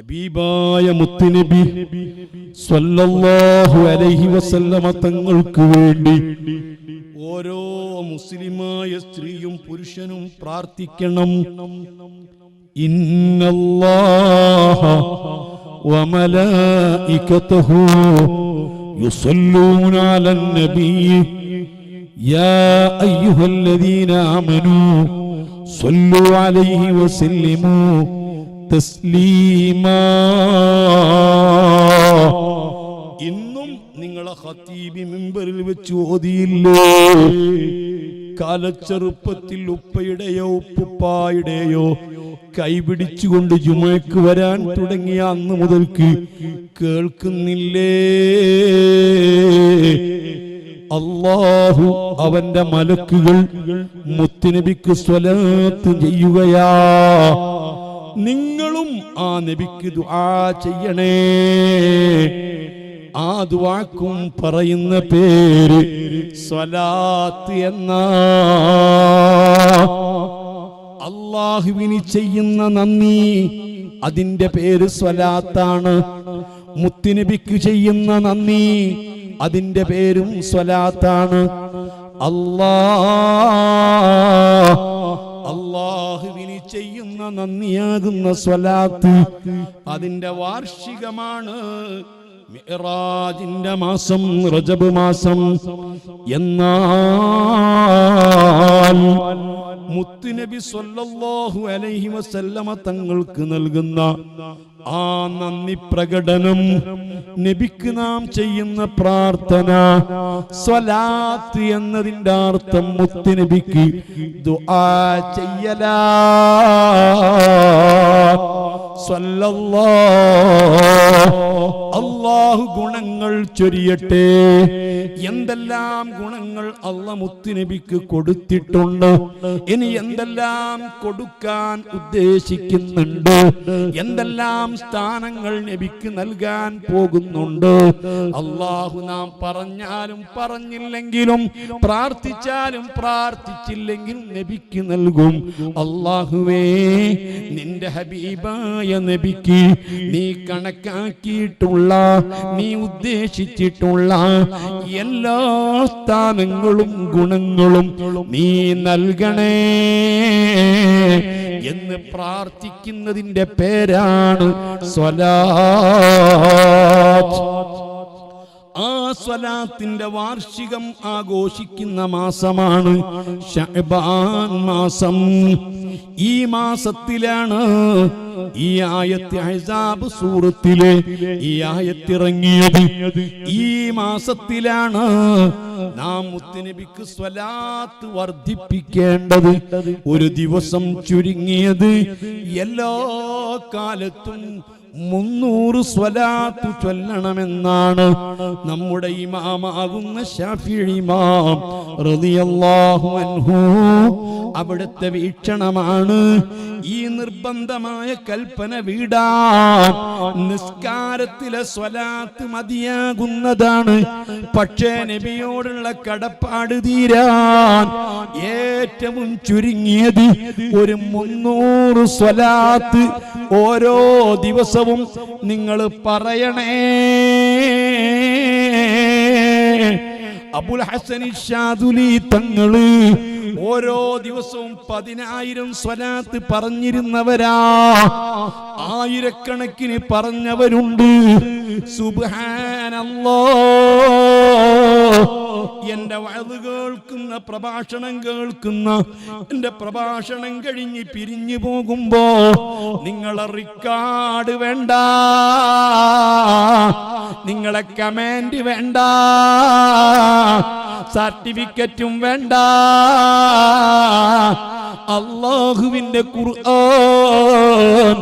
ഹബീബായ മുത്തുനബി സ്വല്ലല്ലാഹു അലൈഹി വസല്ലമ തങ്ങൾക്ക് വേണ്ടി ഓരോ മുസ്ലിമായ സ്ത്രീയും പുരുഷനും പ്രാർത്ഥിക്കണം. ഇന്നല്ലാഹ വമലായികതഹു യുസല്ലൂന അലൻ നബി യാ അയ്യുഹല്ലദീന ആമനൂ സല്ലു അലൈഹി വസല്ലിമൂ. തസ്ലീമാ. ഇന്നും നിങ്ങളെ ഹത്തീബി മെമ്പറിൽ വെച്ച് ഓതിയില്ലേ? കാലച്ചെറുപ്പത്തിൽ ഉപ്പയുടെയോ ഉപ്പുപ്പായുടെയോ കൈപിടിച്ചുകൊണ്ട് ജുമയ്ക്ക് വരാൻ തുടങ്ങിയ അന്ന് മുതൽക്ക് കേൾക്കുന്നില്ലേ? അള്ളാഹു അവന്റെ മലക്കുകൾ മുത്തിനബിക്ക് സ്വലാത്ത് ചെയ്യുകയാ. നിങ്ങളും ആ നബിക്ക് ദുആ ചെയ്യണേ. ആ ദുആക്കും പറയുന്ന പേര് സ്വലാത്ത് എന്ന. അള്ളാഹുവിന് ചെയ്യുന്ന നന്ദി അതിന്റെ പേര് സ്വലാത്താണ്. മുത്തുനബിക്ക് ചെയ്യുന്ന നന്ദി അതിന്റെ പേരും സ്വലാത്താണ്. അല്ലാ നന്ദിയാകുന്ന സ്വലാത്ത്. അതിന്റെ വാർഷികമാണ് മിറാജിന്റെ മാസം റജബ് മാസം. എന്നാൽ മുത്തുനബി സ്വല്ലല്ലാഹു അലൈഹി വസല്ലമ തങ്ങൾക്ക് നൽകുന്ന ആ നന്ദി പ്രകടനം നബിക്ക് നാം ചെയ്യുന്ന പ്രാർത്ഥന. സ്വലാത്ത് എന്നതിന്റെ അർത്ഥം മുത്തുനബിക്ക് ദുആ ചെയ്യലാ. അള്ളാഹു ഗുണങ്ങൾ ചൊരിയട്ടെ. എന്തെല്ലാം ഗുണങ്ങൾ അള്ള മുത്തുനബിക്ക് കൊടുത്തിട്ടുണ്ട്. ഇനി എന്തെല്ലാം കൊടുക്കാൻ ഉദ്ദേശിക്കുന്നുണ്ട്. എന്തെല്ലാം സ്ഥാനങ്ങൾ നബിക്ക് നൽകാൻ പോകുന്നുണ്ട്. അള്ളാഹു നാം പറഞ്ഞാലും പറഞ്ഞില്ലെങ്കിലും പ്രാർത്ഥിച്ചാലും പ്രാർത്ഥിച്ചില്ലെങ്കിലും നബിക്ക് നൽകും. അള്ളാഹുവേ നിന്റെ ഹബീബായ നബിക്ക് നീ കണക്കാക്കിയിട്ടുള്ള നീ ഉദ്ദേശിച്ചിട്ടുള്ള എല്ലാ സ്ഥാനങ്ങളും ഗുണങ്ങളും നീ നൽകണേ എന്ന് പ്രാർത്ഥിക്കുന്നതിന്റെ പേരാണ് സ്വലാത്ത്. ആ സ്വലാത്തിന്റെ വാർഷികം ആഘോഷിക്കുന്ന മാസമാണ് മാസം. ഈ മാസത്തിലാണ് ഈ ആയത്തി അഹ്സാബ് സൂറത്തിലെ ഈ ആയത്തിറങ്ങിയത്. ഈ മാസത്തിലാണ് നാം മുത്തുനബിക്ക് സ്വലാത്ത് വർദ്ധിപ്പിക്കേണ്ടത്. ഒരു ദിവസം ചുരുങ്ങിയത് എല്ലാ കാലത്തും മുന്നൂറ് സ്വലാത്തു ചൊല്ലണമെന്നാണ് നമ്മുടെ ഇമാമാകുന്ന ഷാഫി ഇമാം റളിയല്ലാഹു അൻഹു. അവിടുത്തെ വീക്ഷണമാണ് ഈ നിർബന്ധമായ കൽപ്പന വീടാ. നിസ്കാരത്തിലെ സ്വലാത്ത് മതിയാകുന്നതാണ്. പക്ഷേ നബിയോടുള്ള കടപ്പാട് തീരാൻ ഏറ്റവും ചുരുങ്ങിയത് ഒരു മുന്നൂറ് സ്വലാത്ത് ഓരോ ദിവസവും നിങ്ങൾ പറയണേ. അബുൽ ഹസൻ ഷാദുലി തങ്ങൾ ഓരോ ദിവസവും പതിനായിരം സ്വലാത്ത് പറഞ്ഞിരുന്നവരാ. ആയിരക്കണക്കിന് പറഞ്ഞവരുണ്ട്. സുബ്ഹാനല്ലാ. എന്റെ വയത് കേൾക്കുന്ന പ്രഭാഷണം കേൾക്കുന്ന എന്റെ പ്രഭാഷണം കഴിഞ്ഞ് പിരിഞ്ഞു പോകുമ്പോ നിങ്ങളെ റിക്കാർഡ് വേണ്ട. നിങ്ങളെ കമാൻഡ് വേണ്ട. സർട്ടിഫിക്കറ്റും വേണ്ട. അള്ളാഹുവിന്റെ ഖുർആൻ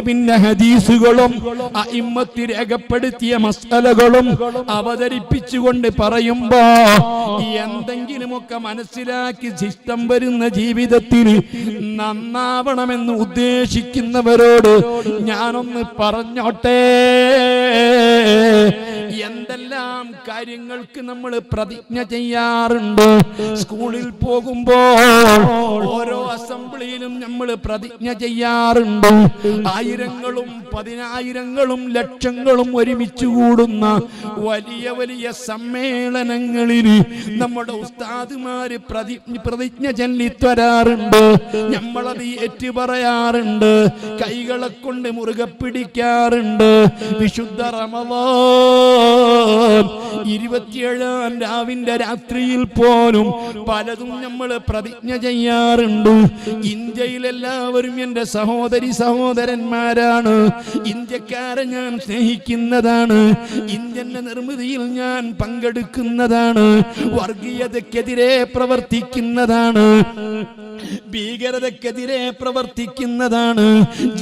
പിന്നെ ഹദീസുകളും അയിമ്മത്തി രേഖപ്പെടുത്തിയ മസലകളും അവതരിപ്പിച്ചുകൊണ്ട് പറയുന്നു പറയുമ്പോ എന്തെങ്കിലുമൊക്കെ മനസ്സിലാക്കി ശിഷ്ടം വരുന്ന ജീവിതത്തിൽ നന്നാവണമെന്ന് ഉദ്ദേശിക്കുന്നവരോട് ഞാനൊന്ന് പറഞ്ഞോട്ടെ? എന്തെല്ലാം കാര്യങ്ങൾക്ക് നമ്മൾ പ്രതിജ്ഞ ചെയ്യാറുണ്ട്? സ്കൂളിൽ പോകുമ്പോൾ ഓരോ അസംബ്ലിയിലും നമ്മൾ പ്രതിജ്ഞ ചെയ്യാറുണ്ട്. ആയിരങ്ങളും പതിനായിരങ്ങളും ലക്ഷങ്ങളും ഒരുമിച്ച് കൂടുന്ന വലിയ വലിയ സമ്മേളനങ്ങളിൽ നമ്മുടെ ഉസ്താദുമാര് പ്രതിജ്ഞ പ്രതിജ്ഞ ചൊല്ലിത്തരാറുണ്ട്. നമ്മളത് ഏറ്റു പറയാറുണ്ട് കൈകളെ കൊണ്ട് മുറുകെ പിടിക്കാറുണ്ട്. വിശുദ്ധ റമദാൻ ഇരുപത്തിയേഴാം രാവിന്റെ രാത്രിയിൽ പോലും പലതും നമ്മൾ പ്രതിജ്ഞ ചെയ്യാറുണ്ട്. ഇന്ത്യയിൽ എല്ലാവരും എന്റെ സഹോദരി സഹോദരന്മാരാണ്. ഇന്ത്യക്കാരെ ഞാൻ സ്നേഹിക്കുന്നതാണ്. ഇന്ത്യന്റെ നിർമ്മിതിയിൽ ഞാൻ പങ്കെടുക്കുന്നതാണ്. വർഗീയതക്കെതിരെ പ്രവർത്തിക്കുന്നതാണ്. ഭീകരതക്കെതിരെ പ്രവർത്തിക്കുന്നതാണ്.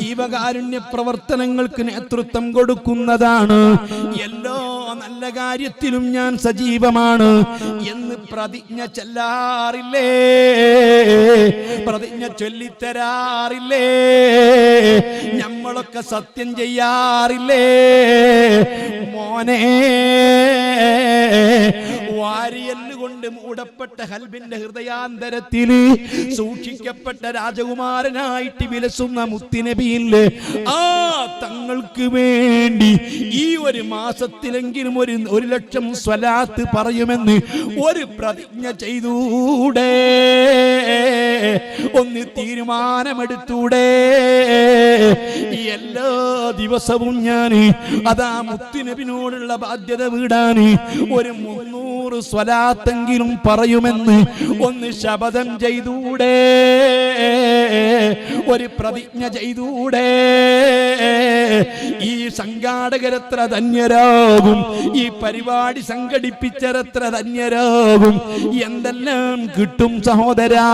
ജീവകാരുണ്യ പ്രവർത്തനങ്ങൾക്ക് നേതൃത്വം കൊടുക്കുന്നതാണ്. എല്ലോ നല്ല കാര്യത്തിലും ഞാൻ സജീവമാണ് എന്ന് പ്രതിജ്ഞ ചെല്ലാറില്ലേ? പ്രതിജ്ഞ ചൊല്ലിത്തരാറില്ലേ? നമ്മളൊക്കെ സത്യം ചെയ്യാറില്ലേ? മോനെ വാരിയല്ല് കൊണ്ട് മൂടപ്പെട്ട ഹൽബിന്റെ ഹൃദയാന്തരത്തിൽ സൂക്ഷിക്കപ്പെട്ട രാജകുമാരനായിട്ട് വിലസുന്ന മുത്തിനബിയില്ലേ? ആ തങ്ങൾക്ക് വേണ്ടി ഈ ഒരു മാസത്തിലെങ്കിലും ഒരു ഒരു ലക്ഷം സ്വലാത്ത് പറയുമെന്ന് ഒരു പ്രതിജ്ഞ ചെയ്തൂടെ. ഒന്ന് തീരുമാനമെടുത്തൂടെ. എല്ലാ ദിവസവും ഞാൻ അതാ മുത്തുനബിനോടുള്ള ബാധ്യത വീടാന് ഒരു മുന്നൂറ് സ്വലാത്തെങ്കിലും പറയുമെന്ന് ഒന്ന് ശപഥം ചെയ്തൂടെ? ഒരു പ്രതിജ്ഞ ചെയ്തൂടെ? ഈ സംഘാടകരത്ര ധന്യരാകും ഈ പരിപാടി സംഘടിപ്പിച്ചരത്ര ധന്യരാകും. എന്തെല്ലാം കിട്ടും സഹോദരാ?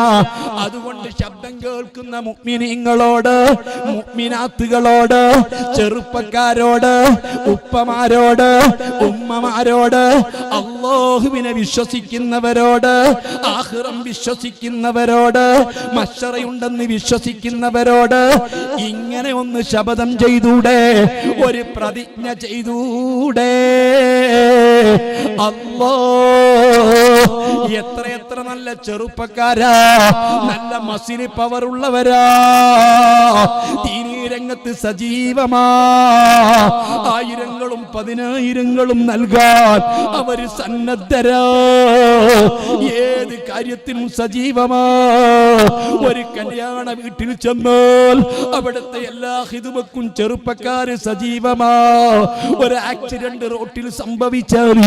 അതുകൊണ്ട് ശബ്ദം കേൾക്കുന്ന മുഗ്മിനിങ്ങളോട് മുഗ്മിനാത്തുകളോട് ചെറുപ്പക്കാരോട് ഉപ്പമാരോട് ഉമ്മമാരോട് അള്ളാഹുവിനെ വിശ്വസിക്കുന്നവരോട് ആഹ്റം വിശ്വസിക്കുന്നവരോട് മഷറയുണ്ടെന്ന് വിശ്വസിക്കുന്നവരോട് ഇങ്ങനെ ഒന്ന് ശപഥം ചെയ്തൂടെ ഒരു പ്രതിജ്ഞ ചെയ്തൂടെ. അല്ലോ എത്ര എത്ര നല്ല ചെറുപ്പക്കാരാ നല്ല മസിന് പവർ ഉള്ളവരാ. ദീനീ രംഗത്ത് സജീവമാ. ആയിരങ്ങളും പതിനായിരങ്ങളും നൽകാൻ അവർ സന്നദ്ധരാ. ഏത് കാര്യത്തിനും സജീവമാ. ഒരു കല്യാണ വീട്ടിൽ ചെന്നാൽ അവിടുത്തെ എല്ലാ ഹിതുമക്കും ചെറുപ്പക്കാര് സജീവമാ. ഒരു ആക്സിഡന്റ് റോട്ടിൽ സംഭവിച്ചാൽ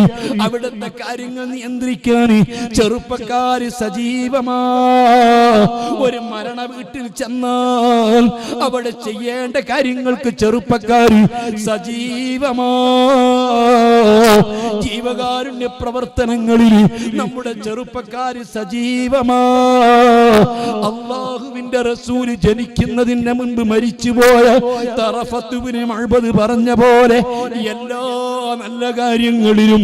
അവിടുത്തെ കാര്യങ്ങൾ നിയന്ത്രിക്കാൻ ചെറുപ്പക്കാര് സജീവമാ. ഒരു മരണ വീട്ടിൽ ചെന്നാൽ അവിടെ ചെയ്യേണ്ട കാര്യങ്ങൾക്ക് ചെറുപ്പക്കാർ സജീവമാ. ജീവകാരുണ്യ പ്രവർത്തനങ്ങളിൽ നമ്മുടെ ചെറുപ്പക്കാര് സജീവമാ. അള്ളാഹുവിന്റെ റസൂൽ ജനിക്കുന്നതിന് മുൻപ് മരിച്ചുപോയ തറഫത്തുവിന് അഴുപത് പറഞ്ഞ പോലെ എല്ലാ നല്ല കാര്യങ്ങളിലും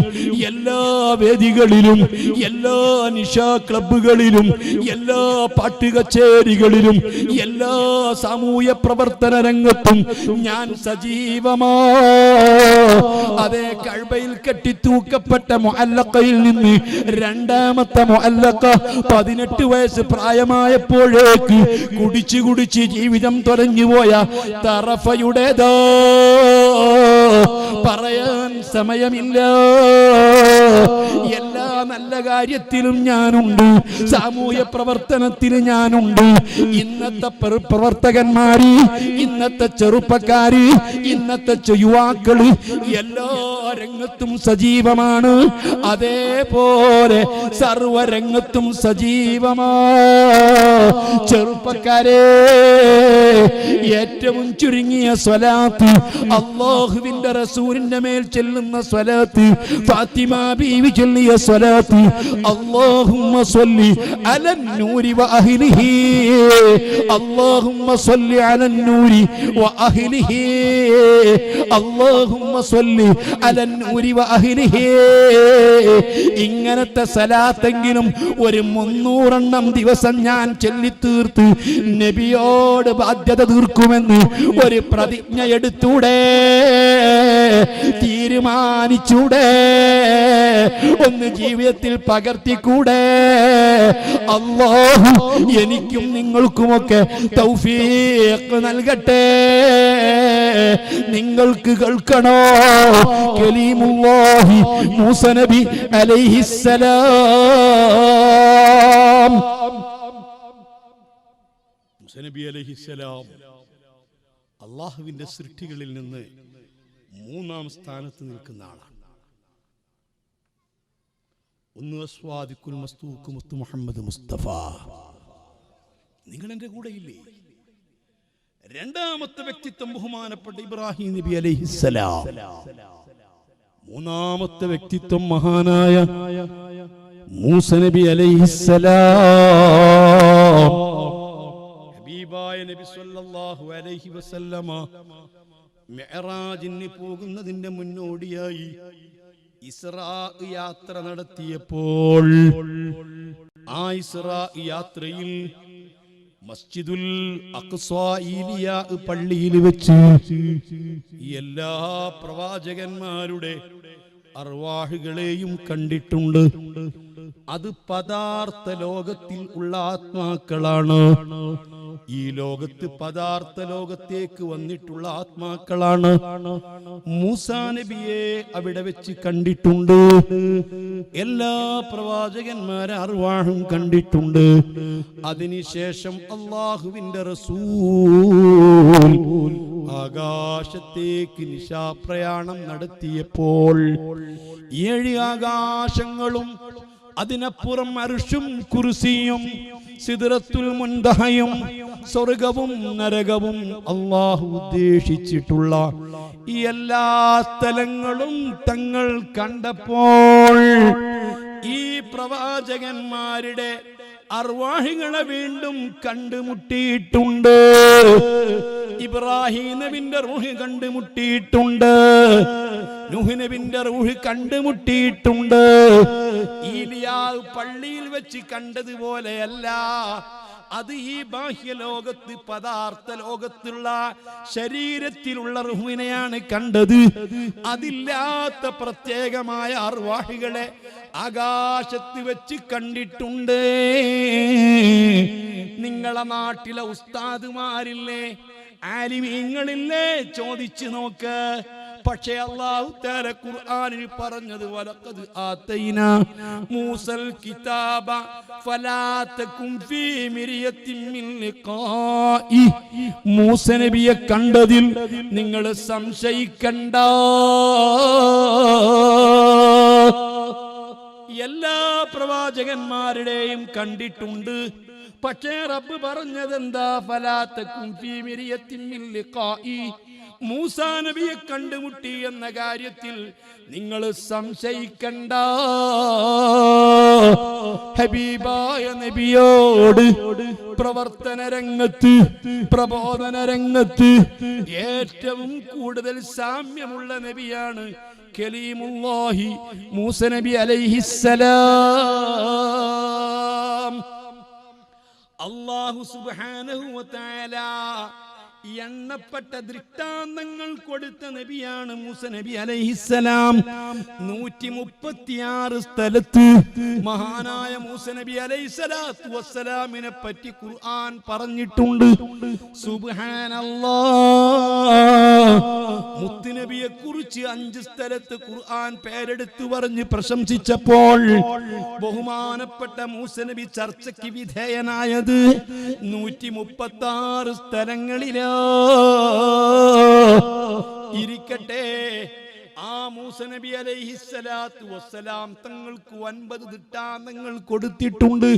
എല്ലാ വേദികളിലും എല്ലാ നിഷാ ക്ലബുകളിലും എല്ലാ പാട്ട് കച്ചേരികളിലും എല്ലാ സാമൂഹ്യ പ്രവർത്തന രംഗത്തും ഞാൻ സജീവമാ. അതേ കഴ്ബയിൽ കെട്ടിത്തൂക്കപ്പെട്ട മുഅല്ലക്കയിൽ നിന്ന് രണ്ടാമത്തെ മുഅല്ലക്ക പതിനെട്ട് വയസ്സ് പ്രായമായപ്പോഴേക്ക് കുടിച്ചു കുടിച്ച് ജീവിതം തൊലഞ്ഞുപോയ തറഫയുടേതോ. പറയാൻ സമയമില്ല. എല്ലാ നല്ല കാര്യത്തിലും ഞാനുണ്ട്. സാമൂഹ്യ പ്രവർത്തനത്തിന് ഞാനുണ്ട്. ഇന്നത്തെ പ്ര- പ്രവർത്തകന്മാര് ഇന്നത്തെ ചെറുപ്പക്കാര് ഇന്നത്തെ യുവാക്കൾ എല്ലാ രംഗത്തും സജീവമാണ്. അതേപോലെ സർവരംഗത്തും സജീവമാ. ചെറുപ്പക്കാരെ ഏറ്റവും ചുരുങ്ങിയ സ്വലാത്ത് അള്ളാഹുവിന്റെ റസൂലിന്റെ മേൽ ചെല്ലുന്ന സ്വലാത്ത് ഫാത്തിമ ബീവി ചൊല്ലിയ സ്വലാത്ത് സ്വലാത്ത് اللهم صل على النور وأهله اللهم صل على النور وأهله اللهم صل على النور وأهله ഇങ്ങനത്തെ സലാത്തെങ്കിലും ഒരു മുന്നൂറെണ്ണം ദിവസം ഞാൻ ചൊല്ലിത്തീർത്ത് നബിയോട് ബാധ്യത തീർക്കുമെന്ന് ഒരു പ്രതിജ്ഞ എടുത്തൂടെ തീരുമാനിച്ചൂടെ. ഒന്ന് ജീവിതത്തിൽ പകർത്തിക്കൂടെ. അള്ളാഹു എനിക്കും നിങ്ങൾക്കുമൊക്കെ തൗഫീഖ് നൽകട്ടെ. നിങ്ങൾക്ക് കേൾക്കണോ? കലീമുല്ലാഹി മൂസ നബി അലൈഹിസ്സലാം. നബി അലൈഹിസ്സലാം. അള്ളാഹുവിന്റെ സൃഷ്ടികളിൽ നിന്ന് മൂന്നാം സ്ഥാനത്ത് നിൽക്കുന്ന ആളാണ്. ഒന്ന് അസ്വാദിക്കുൽ മസ്തൂക്ക് മുത്തു മുഹമ്മദ് മുസ്തഫ. നിങ്ങൾ എന്റെ കൂടെ ഇല്ലേ രണ്ടാമത്തെ വ്യക്തിത്വം ബഹുമാനപ്പെട്ട ഇബ്രാഹിം നബി അലൈഹിസ്സലാം മൂന്നാമത്തെ വ്യക്തിത്വം മഹാനായ മൂസ നബി അലൈഹിസ്സലാം ഹബീബായ നബി സല്ലല്ലാഹു അലൈഹി വസല്ലമ മിഅ്റാജിന് പോകുന്നതിന്റെ മുന്നോടിയായി ഇസ്രാ യാത്ര നടത്തിയപ്പോൾ ആ ഇസ്രാ യാത്രയിൽ മസ്ജിദുൽ പള്ളിയിൽ വെച്ച് എല്ലാ പ്രവാചകന്മാരുടെ അർവാഹുകളെയും കണ്ടിട്ടുണ്ട്. അത് പദാർത്ഥ ലോകത്തിൽ ഉള്ള ആത്മാക്കളാണ്. ഈ ലോകത്ത് പദാർത്ഥ ലോകത്തേക്ക് വന്നിട്ടുള്ള ആത്മാക്കളാണ്. മൂസാ നബിയെ അവിടെ വെച്ച് കണ്ടിട്ടുണ്ട്. എല്ലാ പ്രവാചകന്മാരെ അർവാഹും കണ്ടിട്ടുണ്ട്. അതിനുശേഷം അള്ളാഹുവിന്റെ റസൂൽ ആകാശത്തേക്ക് നിശാപ്രയാണം നടത്തിയപ്പോൾ ഏഴ് ആകാശങ്ങളും അതിനപ്പുറം അരുഷും കുർസിയും സിദ്റത്തുൽ മുൻതഹയും സ്വർഗവും നരകവും അള്ളാഹു ഉദ്ദേശിച്ചിട്ടുള്ള ഈ എല്ലാ സ്ഥലങ്ങളും തങ്ങൾ കണ്ടപ്പോൾ ഈ പ്രവാചകന്മാരുടെ അർവാഹികളെ വീണ്ടും കണ്ടുമുട്ടിയിട്ടുണ്ട്. ഇബ്രാഹിം നബിന്റെ റൂഹ് കണ്ടുമുട്ടിയിട്ടുണ്ട്. നൂഹ് നബിന്റെ റൂഹ് കണ്ടുമുട്ടിയിട്ടുണ്ട്. ഈലിയാവ് പള്ളിയിൽ വെച്ച് കണ്ടതുപോലെയല്ല. അത് ഈ ബാഹ്യ ലോകത്ത് പദാർത്ഥ ലോകത്തുള്ള ശരീരത്തിലുള്ള റുഹുവിനെയാണ് കണ്ടത്. അതില്ലാത്ത പ്രത്യേകമായ അർവാഹികളെ ആകാശത്ത് വെച്ച് കണ്ടിട്ടുണ്ട്. നിങ്ങളെ നാട്ടിലെ ഉസ്താദുമാരില്ലേ ആലിമീങ്ങളില്ലേ? ചോദിച്ചു നോക്ക്. പക്ഷേ അള്ളാഹു തആല ഖുർആനിൽ പറഞ്ഞത് വലഖദ് ആതൈന മൂസൽ കിതാബ ഫലാ തകും ഫീ മിരിയത്തിൻ മിൻ ലിഖാഇ. മൂസ നബിയെ കണ്ടതിൽ നിങ്ങൾ സംശയിക്കണ്ട. എല്ലാ പ്രവാചകന്മാരുടെയും കണ്ടിട്ടുണ്ട് പക്ഷേ റബ്ബ് പറഞ്ഞതെന്താ? മൂസാ നബിയെ കണ്ടുമുട്ടി എന്ന കാര്യത്തിൽ നിങ്ങൾ സംശയിക്കണ്ട. ഹബീബായ നബിയോട് പ്രവർത്തന രംഗത്ത് പ്രബോധന രംഗത്ത് ഏറ്റവും കൂടുതൽ സാമ്യമുള്ള നബിയാണ് കലീമുല്ലാഹി മൂസ നബി അലൈഹിസ്സലാം. അള്ളാഹു സുബാനഹുല എണ്ണപ്പെട്ട ദൃഷ്ടാന്തങ്ങൾ കൊടുത്ത നബിയാണ് മൂസ നബി അലൈഹിസ്സലാം. നൂറ്റി മുപ്പത്തിയാറ് സ്ഥലത്ത് മഹാനായ മൂസ നബി അലൈഹിസ്സലാത്തു വസ്സലാമിനെ പറ്റി ഖുർആൻ പറഞ്ഞിട്ടുണ്ട്. സുബ്ഹാനല്ലാ മുത്തുനബിയെ കുറിച്ച് അഞ്ച് സ്ഥലത്ത് ഖുർആൻ പേരെടുത്തു പറഞ്ഞ് പ്രശംസിച്ചപ്പോൾ ബഹുമാനപ്പെട്ട മൂസനബി ചർച്ചയ്ക്ക് വിധേയനായത് നൂറ്റി മുപ്പത്തി ആറ് സ്ഥലങ്ങളിലോ. ഇരിക്കട്ടെ. ആ മൂസനബി അലൈഹിസ്സലാത്തു വസ്സലാം തങ്ങൾക്ക് ഒൻപത് ദിട്ടാന്തങ്ങൾ കൊടുത്തിട്ടുണ്ട്.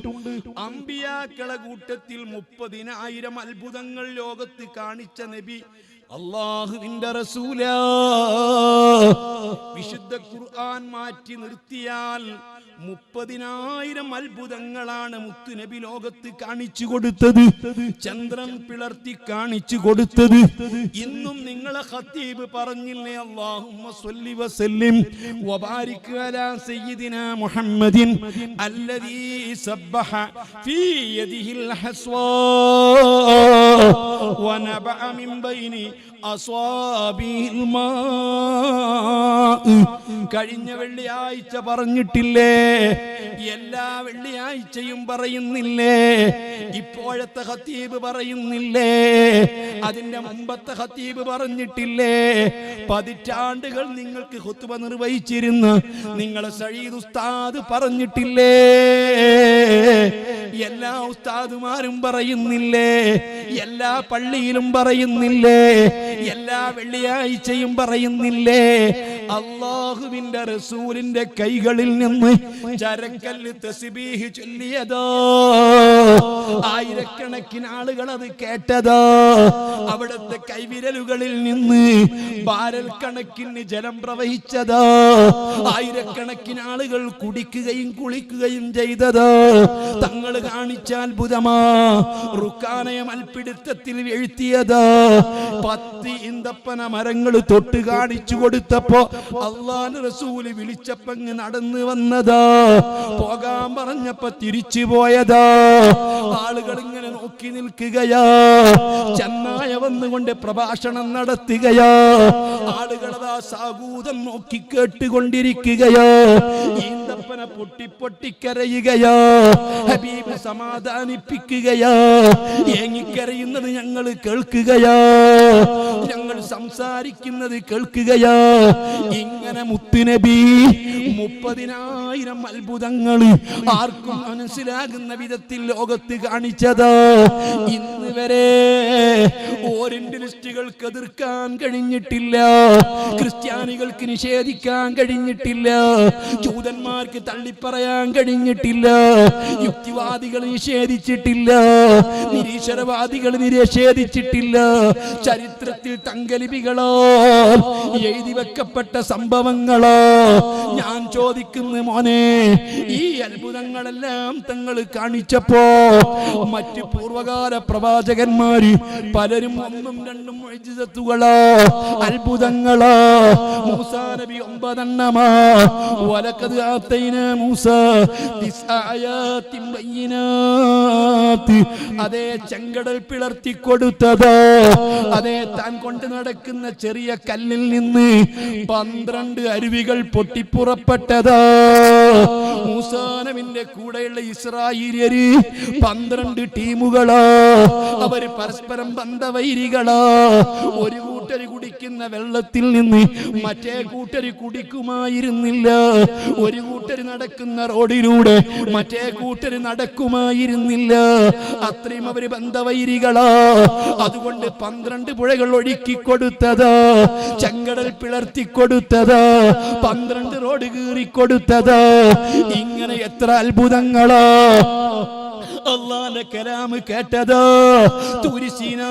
അമ്പിയാക്കളെ കൂട്ടത്തിൽ മുപ്പതിനായിരം അത്ഭുതങ്ങൾ ലോകത്ത് കാണിച്ച നബി അള്ളാഹുവിന്റെ റസൂല വിശുദ്ധ ഖുർആൻ മാറ്റി നിർത്തിയാൽ മുപ്പതിനായിരം അത്ഭുതങ്ങളാണ് മുത്തുനബി ലോകത്ത് കാണിച്ചു കൊടുത്തത്. ചന്ദ്രൻ പിളർത്തി കാണിച്ചു കൊടുത്തത്. ഇന്നും നിങ്ങളെ ഖതീബ് പറഞ്ഞില്ലേ അല്ലാഹുമ്മ സ്വല്ലി വസല്ലിം വബാരിക് അലാ സയ്യിദിനാ മുഹമ്മദിൻ അല്ലദീ സബ്ഹ ഫീ യദിഹിൽ ഹസ്വാ വനബഅ മിൻ ബൈനി അസ്വാബിഹിൽ മാ കഴിഞ്ഞ വെള്ളിയാഴ്ച പറഞ്ഞിട്ടില്ലേ? എല്ലാ വെള്ളിയാഴ്ചയും പറയുന്നില്ലേ? ഇപ്പോഴത്തെ ഹത്തീബ് പറയുന്നില്ലേ? അതിന്റെ മുമ്പത്തെ ഹത്തീബ് പറഞ്ഞിട്ടില്ലേ? പതിറ്റാണ്ടുകൾ നിങ്ങൾക്ക് ഹുത്തുബ നിർവഹിച്ചിരുന്ന നിങ്ങളെ സഴീദ് ഉസ്താദ് പറഞ്ഞിട്ടില്ലേ? എല്ലാ ഉസ്താദുമാരും പറയുന്നില്ലേ? എല്ലാ പള്ളിയിലും പറയുന്നില്ലേ? എല്ലാ വെള്ളിയാഴ്ചയും പറയുന്നില്ലേ? അള്ളാഹുവിന്റെ റസൂലിന്റെ കൈകളിൽ നിന്ന് ചരക്കല്ല് തസ്ബീഹ് ചൊല്ലിയതോ. ആയിരക്കണക്കിന് ആളുകൾ അത് കേട്ടതോ. അവിടുത്തെ കൈവിരലുകളിൽ നിന്ന് ബാരൽ കണക്കിന് ജലം പ്രവഹിച്ചതോ. ആയിരക്കണക്കിന് ആളുകൾ കുടിക്കുകയും കുളിക്കുകയും ചെയ്തതോ. തങ്ങൾ കാണിച്ച അത്ഭുതമാ. റുക്കാനയ മൽപിടുത്തത്തിൽ വീഴ്ത്തിയതോ. പത്തി ഇന്തപ്പന മരങ്ങൾ തൊട്ട് കാണിച്ചു കൊടുത്തപ്പോ അള്ളാൻ റസൂൽ വിളിച്ചപ്പങ്ങ് നടന്നു വന്നതാ. പോകാൻ പറഞ്ഞപ്പോ തിരിച്ചു പോയതാ. ആളുകൾ ഇങ്ങനെ നോക്കി നിൽക്കുകയാ. ചെന്നായ വന്നുകൊണ്ട് പ്രഭാഷണം നടത്തുകയാ. ആളുകളതാ സാഗൂതം നോക്കി കേട്ടുകൊണ്ടിരിക്കുകയാ. ഈന്തപ്പന പൊട്ടി പൊട്ടിക്കരയുകയാ. ഹബീബ് സമാധാനിപ്പിക്കുകയാ. ഏങ്ങിക്കരയുന്നത് ഞങ്ങൾ കേൾക്കുകയാ. ഞങ്ങൾ സംസാരിക്കുന്നത് കേൾക്കുകയാ. ഇങ്ങനെ മുത്തുനബി മുപ്പതിനായിരം അത്ഭുതങ്ങൾ ആർക്കും മനസ്സിലാകുന്ന വിധത്തിൽ ലോകത്ത് കാണിച്ചത്. ഇന്ന് വരെ ഓറിയന്റലിസ്റ്റുകൾക്ക് എതിർക്കാൻ കഴിഞ്ഞിട്ടില്ല. ക്രിസ്ത്യാനികൾക്ക് നിഷേധിക്കാൻ കഴിഞ്ഞിട്ടില്ല. ജൂതന്മാർക്ക് തള്ളിപ്പറയാൻ കഴിഞ്ഞിട്ടില്ല. യുക്തിവാദികൾ നിഷേധിച്ചിട്ടില്ല. നിരീശ്വരവാദികൾ നിഷേധിച്ചിട്ടില്ല. ചരിത്രത്തിൽ തങ്കലിപികളോ എഴുതി വെക്കപ്പെട്ട സംഭവങ്ങളോ? ഞാൻ ചോദിക്കുന്നു മോനെ ഈ അത്ഭുതങ്ങളെല്ലാം തങ്ങൾ കാണിച്ചപ്പോ മറ്റ് പൂർവകാല പ്രവാചകന്മാര് പലരും ഒന്നും രണ്ടും മുഅ്ജിസത്തുകളോ അത്ഭുതങ്ങളോ? മൂസാ നബി ഒമ്പതെണ്ണമാ. വലക്കത് ആത്തൈന മൂസ അതേ ചെങ്കടൽ പിളർത്തി കൊടുത്തത്? അതേ താൻ കൊണ്ട് നടക്കുന്ന ചെറിയ കല്ലിൽ നിന്ന് പന്ത്രണ്ട് അരുവികൾ പൊട്ടിപ്പുറപ്പെട്ടത്. മൂസാനവിന്റെ കൂടെയുള്ള ഇസ്രായേലിയര് പന്ത്രണ്ട് ടീമുകളോ. അവർ പരസ്പരം ബന്ധവൈരികളോ. ഒരു കൂട്ടര് കുടിക്കുന്ന വെള്ളത്തിൽ നിന്ന് മറ്റേ കൂട്ടരി കുടിക്കുമായിരുന്നില്ല. ഒരു കൂട്ടരി നടക്കുന്ന റോഡിലൂടെ മറ്റേ കൂട്ടരി നടക്കുമായിരുന്നില്ല. അത്രയും അവർ ബന്ധവൈരികളാ. അതുകൊണ്ട് പന്ത്രണ്ട് പുഴകൾ ഒഴുക്കി കൊടുത്തതാ. ചെങ്കടൽ പിളർത്തി കൊടുത്തതാ. പന്ത്രണ്ട് റോഡ് കീറി കൊടുത്തതാ. ഇങ്ങനെ എത്ര അത്ഭുതങ്ങളോ. അള്ളാന്റെ കലാമ് കേട്ടത്? തുരിശീന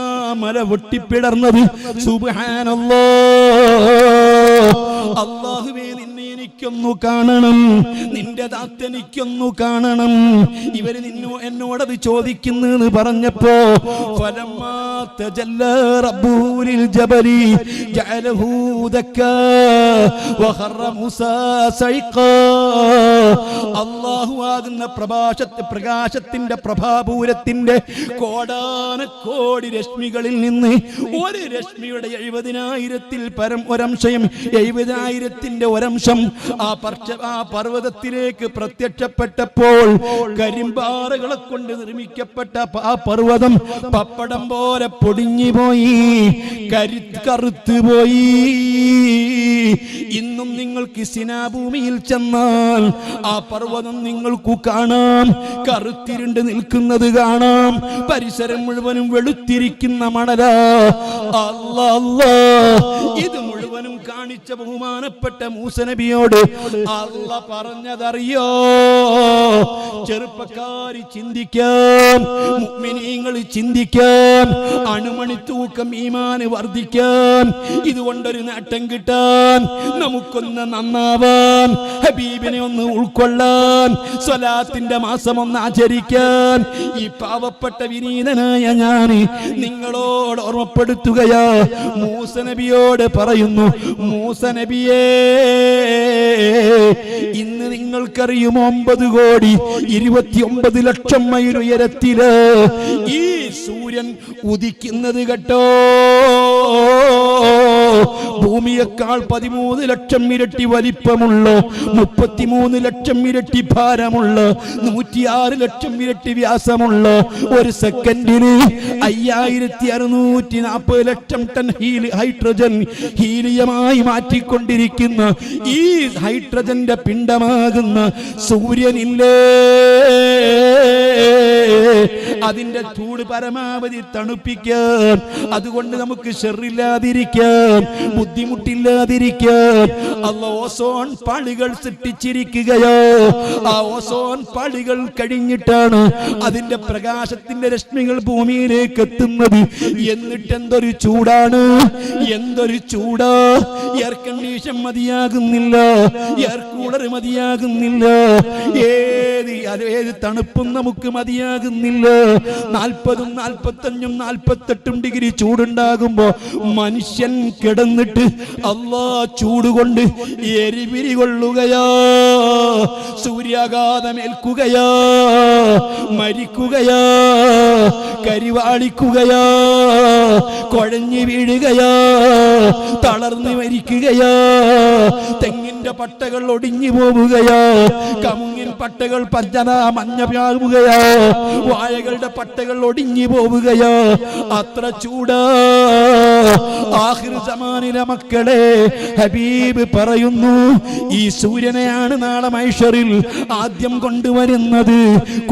മല പൊട്ടിപ്പിടർന്നത്. സുബാനല്ലോ അള്ളാ എനിക്കൊന്നു കാണണം. നിന്റെ ദാത്ത് എനിക്കൊന്നു കാണണം. ഇവർ നിന്നു എന്നോടത് ചോദിക്കുന്നു പറഞ്ഞപ്പോ അള്ളാഹു പ്രഭാഷത്തെ പ്രകാശത്തിന്റെ പ്രഭാപൂരത്തിന്റെ കോടാന കോടി രശ്മികളിൽ നിന്ന് ഒരു രശ്മിയുടെ എഴുപതിനായിരത്തിൽ പരം ഒരംശയും എഴുപതിനായിരത്തിന്റെ ഒരംശം ആ പർച്ച ആ പർവതത്തിലേക്ക് പ്രത്യക്ഷപ്പെട്ടപ്പോൾ കരിമ്പാറകളെ കൊണ്ട് നിർമ്മിക്കപ്പെട്ട ആ പർവതം പപ്പടം പോലെ പൊടിഞ്ഞു പോയി കരു കറുത്തു പോയി ഇന്നും നിങ്ങൾക്ക് സിനാഭൂമിയിൽ ചെന്നാൽ ആ പർവതം നിങ്ങൾക്കു കാണാം. കറുത്തിരുണ്ട് നിൽക്കുന്നത് കാണാം. പരിസരം മുഴുവനും വെളുത്തിരിക്കുന്ന മണല. അല്ലാ. ഇത് മുഴുവനും കാണിച്ച ബഹുമാനപ്പെട്ട മൂസനബിയോട് അല്ല പറഞ്ഞതറിയോ? ചെറുപ്പക്കാരി ചിന്തിക്കാം മുഅ്മിനീങ്ങൾ ചിന്തിക്കാൻ അണുമണി തൂക്കം ഈമാന് വർദ്ധിക്കാം. ഇതുകൊണ്ടൊരു നേട്ടം കിട്ടാൻ നമുക്കൊന്ന് നന്നാവാൻ ഹബീബിനെ ഒന്ന് ഉൾക്കൊള്ളാൻ സ്വലാത്തിന്റെ മാസം ഒന്ന് ആചരിക്കാൻ. ഈ പാവപ്പെട്ട വിനീതനായ ഞാൻ നിങ്ങളോട് ഓർമ്മപ്പെടുത്തുകയാ. മൂസ നബിയോട് പറയുന്നു മൂസ നബിയേ ഇന്ന് നിങ്ങൾക്കറിയും ഒമ്പത് കോടി ഇരുപത്തി ഒമ്പത് ലക്ഷം മൈൽ ഉയരത്തിൽ ഈ സൂര്യൻ ഉദിക്കുന്നത് കേട്ടോ. ഭൂമിയേക്കാൾ പതിമൂന്ന് ലക്ഷം ഇരട്ടി വലിപ്പമുള്ള മുപ്പത്തിമൂന്ന് ലക്ഷം ഇരട്ടി ഭാരമുള്ള നൂറ്റിയാറ് ലക്ഷം ഇരട്ടി വ്യാസമുള്ള ഒരു സെക്കൻഡിന് അയ്യായിരത്തി അറുന്നൂറ്റി നാൽപ്പത് ലക്ഷം ടൺ ഹീലി ഹൈഡ്രജൻ ഹീലിയമായി മാറ്റിക്കൊണ്ടിരിക്കുന്ന ഈ ഹൈഡ്രജന്റെ പിണ്ടമാകുന്ന സൂര്യനില്ലേ അതിന്റെ ചൂട് പരമാവധി തണുപ്പിക്കാൻ അതുകൊണ്ട് നമുക്ക് ഷെറില്ലാതിരിക്കാൻ ബുദ്ധിമുട്ടില്ലാതിരിക്കാൻ അല്ല ഓസോൺ പാളികൾ സൃഷ്ടിച്ചിരിക്കുകയോ? ആ ഓസോൺ പാളികൾ കഴിഞ്ഞിട്ടാണ് അതിന്റെ പ്രകാശത്തിന്റെ രശ്മികൾ ഭൂമിയിലേക്ക് എത്തുന്നത്. എന്നിട്ട് എന്തൊരു ചൂടാണ്? എന്തൊരു ചൂടാ? എയർ കണ്ടീഷൻ മതിയാകുന്നില്ല എയർ കൂളർ മതിയാകുന്നില്ല ഏത് ഏത് തണുപ്പും നമുക്ക് മതിയാകുന്നില്ല. നാൽപ്പതും നാൽപ്പത്തഞ്ചും നാൽപ്പത്തെട്ടും ഡിഗ്രി ചൂടുണ്ടാകുമ്പോ മനുഷ്യൻ കിടന്നിട്ട് അള്ളാ ചൂട് കൊണ്ട് എരിപിരി കൊള്ളുകയാ സൂര്യാഘാതമേൽക്കുകയാ മരിക്കുകയാ കരിവാളിക്കുകയാ കുഴഞ്ഞു വീഴുകയാ തളർന്നു മരിക്കുകയാ തെങ്ങിന്റെ പട്ടകൾ ഒടിഞ്ഞു പോവുകയാ കമുങ്ങിൻ പട്ടകൾ പഞ്ചന മഞ്ഞപ്യാകുകയോ വാഴകളുടെ പട്ടകൾ ഒടിഞ്ഞു പോവുകയോ അത്ര ചൂട്. ആഹിർ സമാനിലെ മക്കളെ ഹബീബ് പറയുന്നു ഈ സൂര്യനെയാണ് നാളെ മൈഷറിൽ ആദ്യം കൊണ്ടുവരുന്നത്.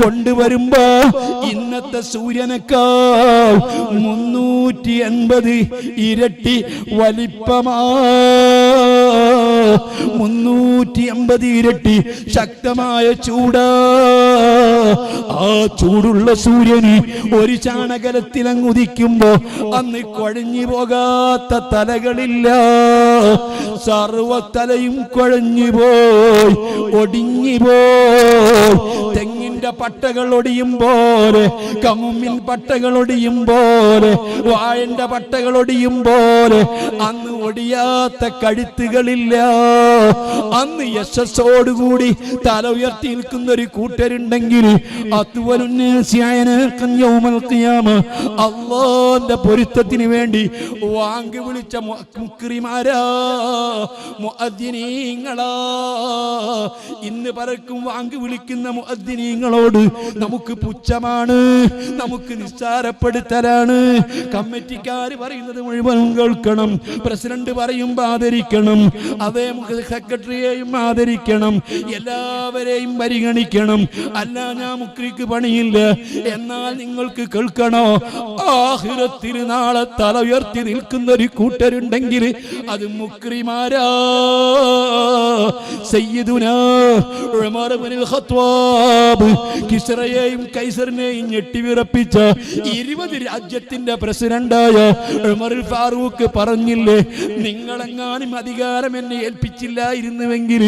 കൊണ്ടുവരുമ്പോ ഇന്നത്തെ സൂര്യനേക്കാൾ മുന്നൂറ്റി എൺപത് ഇരട്ടി വലിപ്പമാ മുന്നൂറ്റി അമ്പത് ഇരട്ടി ശക്തമായ ചൂട്. ആ ചൂടുള്ള സൂര്യന് ഒരു ഉദിക്കുമ്പോ അന്ന് കൊഴഞ്ഞു പോകാത്ത തലകളില്ല. സർവത്തലയും കുഴഞ്ഞു പോയി ഒടിഞ്ഞു പോയി തെങ്ങിന്റെ പട്ടകൾ ഒടിയും പോലെ കമ്മിൻ പട്ടകൾ ഒടിയും പോലെ വാഴന്റെ പട്ടകൾ ഒടിയും പോലെ. അന്ന് ഒടിയാത്ത കഴുത്തുകളില്ല. അന്ന് യശസ്സോടുകൂടി തല ഉയർത്തി നിൽക്കുന്ന ഒരു കൂട്ടരുണ്ടെങ്കിൽ അള്ളാന്റെ പൊരുത്തത്തിന് വേണ്ടി വാങ്ങി വിളിച്ച മുക്രിമാരാ മുഅദ്ദിനീങ്ങളാ. ഇന്ന് പലർക്കും വാങ്ങി വിളിക്കുന്ന മുഅദ്ദിനീങ്ങളോട് നമുക്ക് പുച്ഛമാണ് നമുക്ക് നിസ്സാരപ്പെടുത്തലാണ്. കമ്മിറ്റിക്കാർ പറയുന്നത് മുഴുവൻ കേൾക്കണം പ്രസിഡന്റ് പറയുമ്പോൾ ആദരിക്കണം അതേ സെക്രട്ടറിയെയും ആദരിക്കണം എല്ലാവരെയും പരിഗണിക്കണം. അല്ല ഞാൻ മുക്രിക്ക് പണിയില്ല എന്നാൽ നിങ്ങൾക്ക് കേൾക്കണോ? ആഹിരത്തിന് നാളെ തല ഉയർത്തി നിൽക്കുന്ന ഒരു കൂട്ടരുണ്ടെങ്കിൽ അത് മുക്രിമാരാ. ഉമർ ഇബ്നുൽ കൈസറിനെയും ഞെട്ടിവിറപ്പിച്ച ഇരുപത് രാജ്യത്തിന്റെ പ്രസിഡന്റായ ഉമറുൽ ഫാറൂഖ് പറഞ്ഞില്ലേ നിങ്ങളെങ്ങാനും അധികാരം എന്നെ ഏൽപ്പിച്ചില്ലായിരുന്നുവെങ്കിൽ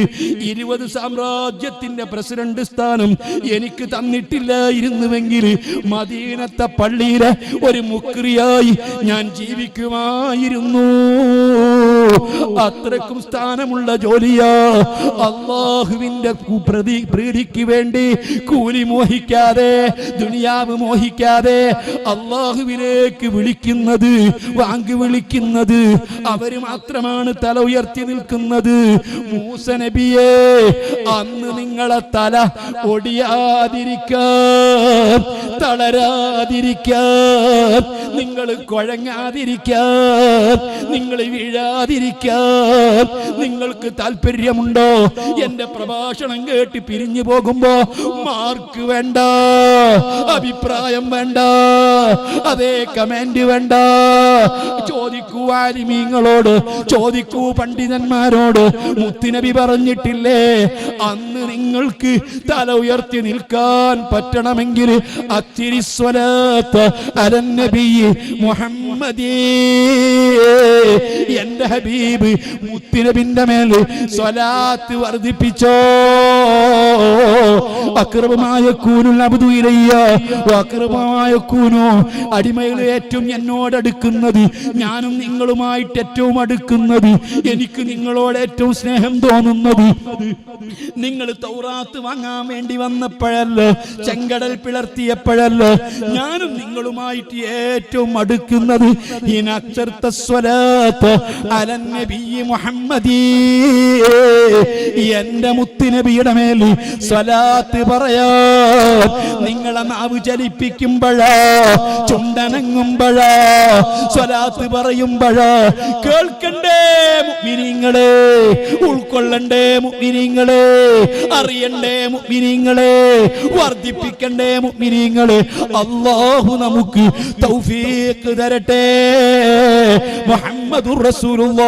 ഇരുപത് സാമ്രാജ്യത്തിന്റെ പ്രസിഡന്റ് സ്ഥാനം എനിക്ക് തന്നിട്ടില്ലായിരുന്നുവെങ്കിൽ മദീനത്തെ പള്ളിയിലെ ഒരു മുക്രിയായി ഞാൻ ജീവിക്കുമായിരുന്നു. അത്രക്കും സ്ഥാനമുള്ള ജോലിയാ. അള്ളാഹുവിന്റെ പ്രതി പ്രീതിക്ക് വേണ്ടി കൂലി മോഹിക്കാതെ ദുനിയാവ് മോഹിക്കാതെ അള്ളാഹുവിലേക്ക് വിളിക്കുന്നത് വാങ്ങി വിളിക്കുന്നത് അവർ മാത്രമാണ് തല ഉയർത്തി നിൽക്കുന്നത്. മൂസ നബിയെ അന്ന് നിങ്ങളെ തല ഒടിയാതിരിക്കാൻ തളരാതിരിക്കാൻ നിങ്ങൾ കുഴങ്ങാതിരിക്കാൻ നിങ്ങൾ വീഴാതിരിക്കാൻ കേൾക്കാൻ നിങ്ങൾക്ക് താല്പര്യമുണ്ടോ? എന്റെ പ്രഭാഷണം കേട്ട് പിരിഞ്ഞു പോകുമ്പോ മാർക്ക് വേണ്ട അഭിപ്രായം വേണ്ട അതേ കമന്റ് വേണ്ട. ചോദിക്കൂ ആലിമീങ്ങളോട് ചോദിക്കൂ പണ്ഡിതന്മാരോട്. മുത്തുനബി പറഞ്ഞിട്ടില്ലേ അന്ന് നിങ്ങൾക്ക് തല ഉയർത്തി നിൽക്കാൻ പറ്റണമെങ്കിൽ അത്തിരി സ്വലാത്ത് അലന്നബി മുഹമ്മദീ. എന്റെ ഹബീബ് മുത്തിനബിന്റെ മേൽ സ്വലാത്ത് വർദ്ധിപ്പിച്ചോ. അടിമകൾ ഏറ്റവും എന്നോട് അടുക്കുന്നത് ഞാനും നിങ്ങളുമായിട്ട് ഏറ്റവും അടുക്കുന്നത് എനിക്ക് നിങ്ങളോട് ഏറ്റവും സ്നേഹം തോന്നുന്നത്. നിങ്ങൾ തൗറാത്ത് വാങ്ങാൻ വേണ്ടി വന്നപ്പോഴല്ല ചെങ്കടൽ പിളർത്തിയപ്പോഴല്ല ഞാനും നിങ്ങളുമായിട്ട് ഏറ്റവും അടുക്കുന്നത്. ഇനച്ചർത്ത സ്വലാത്ത് അലൻ നബി മുഹമ്മദി. എന്റെ മുത്തുനബിയുടെ മേൽ സ്വലാത്ത് പറയാ. നിങ്ങളെ നാവ് ചലിപ്പിക്കുമ്പോഴാ ചുണ്ടനങ്ങുമ്പോഴാ സ്വലാത്ത് പറയുമ്പോഴാ. കേൾക്കണ്ടേ മുഅ്മിനീങ്ങളെ ഉൾക്കൊള്ളണ്ടേ മുഅ്മിനീങ്ങളെ അറിയണ്ടേ മുഅ്മിനീങ്ങളെ വർദ്ധിപ്പിക്കണ്ടേ മുഅ്മിനീങ്ങളെ അള്ളാഹു നമുക്ക് തൗഫീഖ് തരട്ടെ. മുഹമ്മദുർ റസൂലുള്ളാഹ്